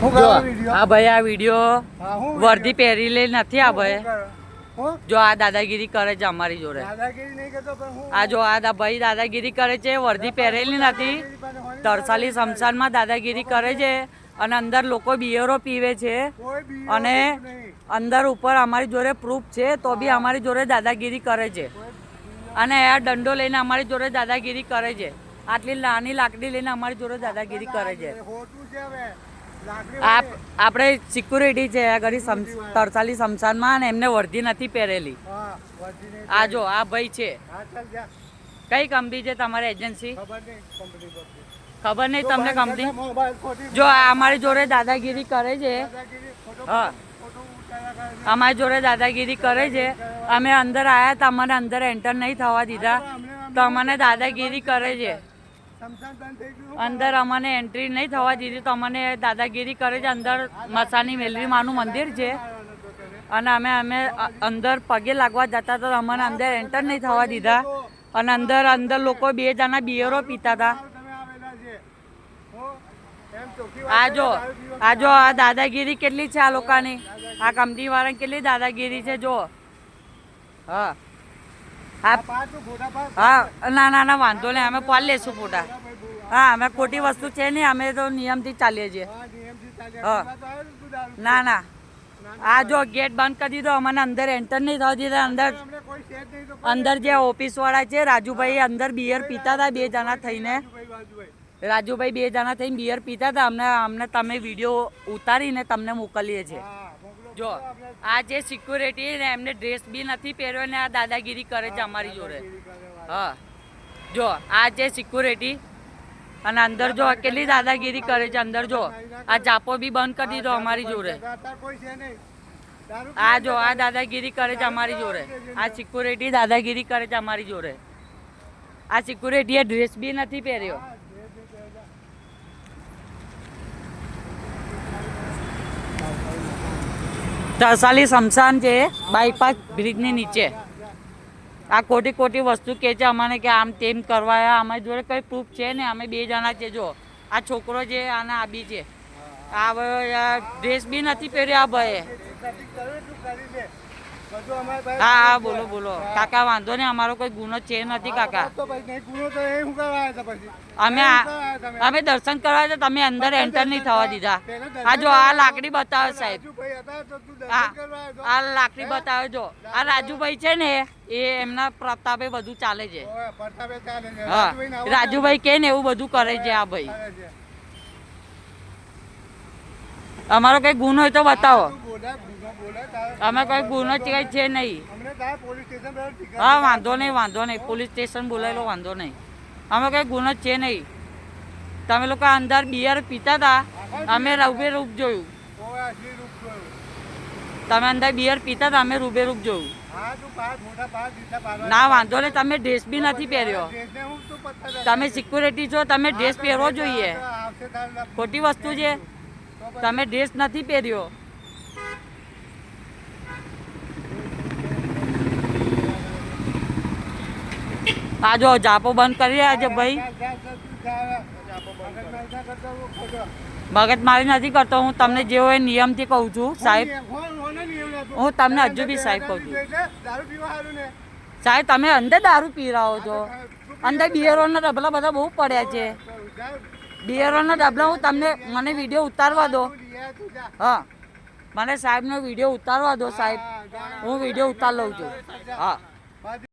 જો આ ભાઈ આ વીડિયો હું પહેરી લે નથી આ ભાઈ. જો આ દાદાગીરી કરે છે અમારી જોડે. આ જો આ ભાઈ દાદાગીરી કરે છે વર્ધી પહેરેલી નથી. તરસાલી શમશાનમાં દાદાગીરી કરે છે અને અંદર લોકો બિયરો પીવે છે. અને અંદર ઉપર અમારી જોડે પ્રૂફ છે તો બી અમારી જોડે દાદાગીરી કરે છે. અને આ દંડો લઈને અમારી જોડે દાદાગીરી કરે છે. આટલી નાની લાકડી લઈને અમારી જોડે દાદાગીરી કરે છે. આપ આપણે સિક્યુરિટી છે, આ ઘડી તરસાલી શમશાનમાં અને એમને વર્ધી નથી પહેરેલી. આ જો, આ ભાઈ છે. કઈ કંપની છે તમારી એજન્સી ખબર નહીં તમને કંપની? જો અમારી જોડે દાદાગીરી કરે છે. હા. અમારી જોડે દાદાગીરી કરે છે. અમે અંદર આવ્યા તમારે અંદર એન્ટર નહીં થવા દીધા. તો અમને દાદાગીરી કરે છે. અંદર અમને એન્ટ્રી નહીં થવા દીધી તો અમને દાદાગીરી કરે છે. અંદર મસાની મેલરી માનું મંદિર છે. અને અમે અમે અંદર પગે લાગવા જતા તો અમને અંદર એન્ટર નહીં થવા દીધા. અને અંદર અંદર લોકો બે જણા બિયરો પીતા હતા. આ જો આ જો, આ દાદાગીરી કેટલી છે આ લોકોની? આ કંપની વાળાની કેટલી દાદાગીરી છે જો હા. હા ના ના ના વાંધો નહીં. અમે પાલ લેશું ફોટા. હા અમે ખોટી વસ્તુ છે નહીં. અમે તો નિયમથી ચાલીએ છીએ. હા, ને. ના. આ જો ગેટ બંધ કરી દીધો. અમને અંદર એન્ટર નહીં થવા દીધા. અંદર અંદર જે ઓફિસ વાળા છે રાજુભાઈ અંદર બિયર પીતા હતા બે જણા થઈને. રાજુભાઈ બે જણા થઈને બિયર પીતા હતા. અમને અમને તમે વીડિયો ઉતારીને તમને મોકલીએ છીએ. જો, આ જે સિક્યુરિટી ને, એમને ડ્રેસ બી નથી પહેર્યો ને આ દાદાગીરી કરે છે અમારી જોડે. હા. જો, આ જે સિક્યુરિટી અને અંદર જો કેટલી દાદાગીરી કરે છે, અંદર જો, આ જાપો બી બંધ કરી દીધો અમારી જોડે. આ જો, આ દાદાગીરી કરે છે અમારી જોડે. આ સિક્યુરિટી દાદાગીરી કરે છે અમારી જોડે. આ સિક્યુરિટીએ ડ્રેસ બી નથી પહેર્યો. તરસાલી શમશાન છે બાયપાસ બ્રિજની નીચે. આ ખોટી ખોટી વસ્તુ કહે છે અમને કે આમ તેમ કરવાયા, અમારી જોડે કંઈ પ્રૂફ છે ને અમે બે જણા છે જો. આ છોકરો છે અને આ બી છે. આ ડ્રેસ બી નથી પહેર્યો આ ભાઈએ કટિંગ કરે એટલું કરી દે. બધું અમારે ભાઈ- હા હા બોલો બોલો. કાકા વાંધો નહીં અમારો કોઈ ગુનો છે નથી કાકા. તો તો અમે અમે દર્શન કરવા છે તમે અંદર એન્ટર નહીં થવા દીધા. આ જો આ લાકડી બતાવે સાહેબ. તો તું. આ લાકડી બતાવે જો. આ રાજુભાઈ છે ને એ એમના પ્રતાપે બધું ચાલે છે. હા રાજુભાઈ કે ને એવું બધું કરે છે આ ભાઈ. અમારો કઈ ગુનો હોય તો બતાવો. અમે કોઈ ગુનો કઈ છે નહીં. હા વાંધો નહીં વાંધો નહીં. પોલીસ સ્ટેશન બોલાયેલો વાંધો નહીં. અમે કઈ ગુનો છે નહીં. તમે લોકો અંદર બિયર પીતા હતા અમે રૂબે રૂપ જોયું. તમે અંદર બિયર પીતા હતા અમે રૂબે રૂપ જોયું. ના વાંધો નહીં તમે ડ્રેસ બી નથી પહેર્યો. તમે સિક્યુરિટી છો તમે ડ્રેસ પહેરવો જોઈએ. ખોટી વસ્તુ છે. તમે ડ્રેસ નથી પહેર્યો આ જો જાપો બંધ કરી રહ્યા છે ભાઈ. મગજ મારી નથી કરતો, હું તમને જે હોય નિયમથી કહું છું, સાહેબ હું- તમને હજુ બી સાહેબ કહું છું. સાહેબ, તમે અંદર દારૂ પી રહ્યો છો અંદર બિયરોના ડબલા બધા બહુ પડ્યા છે બિયરોના ડબલા હું તમને મને વીડિયો ઉતારવા દો. હા. મને સાહેબનો વીડિયો ઉતારવા દો સાહેબ. હું વીડિયો ઉતાર લઉં છું. હા.